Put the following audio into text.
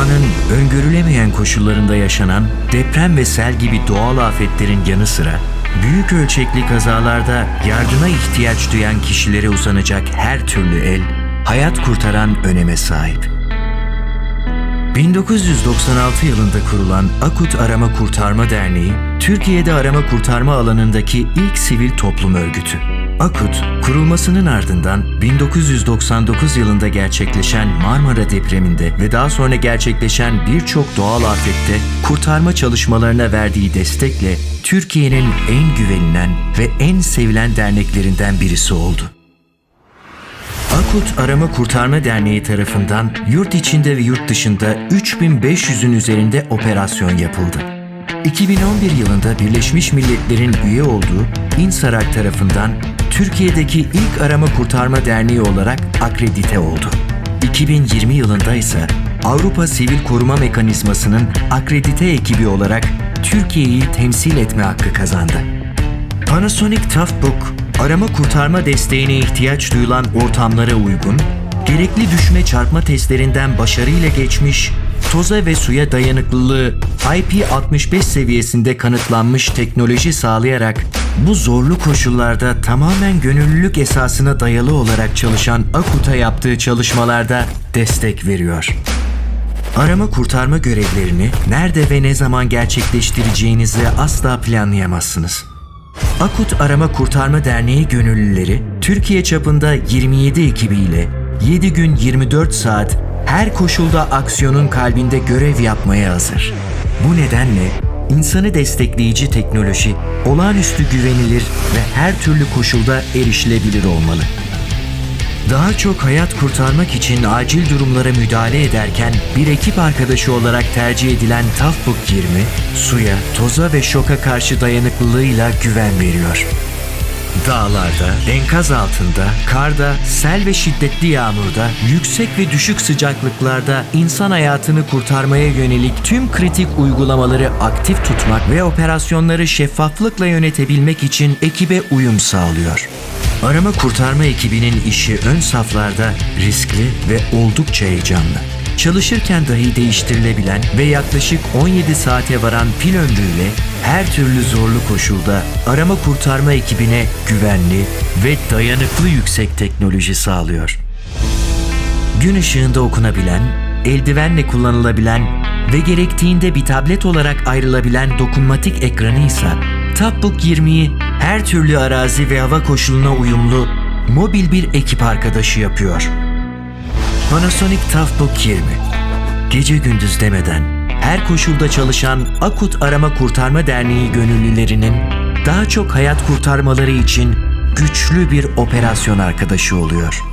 Doğanın öngörülemeyen koşullarında yaşanan deprem ve sel gibi doğal afetlerin yanı sıra büyük ölçekli kazalarda yardıma ihtiyaç duyan kişilere uzanacak her türlü el hayat kurtaran öneme sahip. 1996 yılında kurulan Akut Arama Kurtarma Derneği, Türkiye'de arama kurtarma alanındaki ilk sivil toplum örgütü. Akut, kurulmasının ardından 1999 yılında gerçekleşen Marmara depreminde ve daha sonra gerçekleşen birçok doğal afette kurtarma çalışmalarına verdiği destekle Türkiye'nin en güvenilen ve en sevilen derneklerinden birisi oldu. Akut Arama Kurtarma Derneği tarafından yurt içinde ve yurt dışında 3500'ün üzerinde operasyon yapıldı. 2011 yılında Birleşmiş Milletler'in üye olduğu İNSARAG tarafından Türkiye'deki ilk arama kurtarma derneği olarak akredite oldu. 2020 yılında ise Avrupa Sivil Koruma Mekanizması'nın akredite ekibi olarak Türkiye'yi temsil etme hakkı kazandı. Panasonic Toughbook, arama kurtarma desteğine ihtiyaç duyulan ortamlara uygun, gerekli düşme çarpma testlerinden başarıyla geçmiş, toza ve suya dayanıklılığı IP65 seviyesinde kanıtlanmış teknoloji sağlayarak bu zorlu koşullarda tamamen gönüllülük esasına dayalı olarak çalışan Akut'a yaptığı çalışmalarda destek veriyor. Arama kurtarma görevlerini nerede ve ne zaman gerçekleştireceğinizi asla planlayamazsınız. Akut Arama Kurtarma Derneği gönüllüleri Türkiye çapında 27 ekibiyle 7 gün 24 saat her koşulda aksiyonun kalbinde görev yapmaya hazır. Bu nedenle insanı destekleyici teknoloji olağanüstü güvenilir ve her türlü koşulda erişilebilir olmalı. Daha çok hayat kurtarmak için acil durumlara müdahale ederken bir ekip arkadaşı olarak tercih edilen Toughbook 20, suya, toza ve şoka karşı dayanıklılığıyla güven veriyor. Dağlarda, enkaz altında, karda, sel ve şiddetli yağmurda, yüksek ve düşük sıcaklıklarda insan hayatını kurtarmaya yönelik tüm kritik uygulamaları aktif tutmak ve operasyonları şeffaflıkla yönetebilmek için ekibe uyum sağlıyor. Arama kurtarma ekibinin işi ön saflarda riskli ve oldukça heyecanlı. Çalışırken dahi değiştirilebilen ve yaklaşık 17 saate varan pil ömrüyle her türlü zorlu koşulda arama kurtarma ekibine güvenli ve dayanıklı yüksek teknoloji sağlıyor. Gün ışığında okunabilen, eldivenle kullanılabilen ve gerektiğinde bir tablet olarak ayrılabilen dokunmatik ekranı ise Tapbook 20'yi her türlü arazi ve hava koşuluna uyumlu mobil bir ekip arkadaşı yapıyor. Panasonic Toughbook 20 Gece gündüz demeden her koşulda çalışan Akut Arama Kurtarma Derneği gönüllülerinin daha çok hayat kurtarmaları için güçlü bir operasyon arkadaşı oluyor.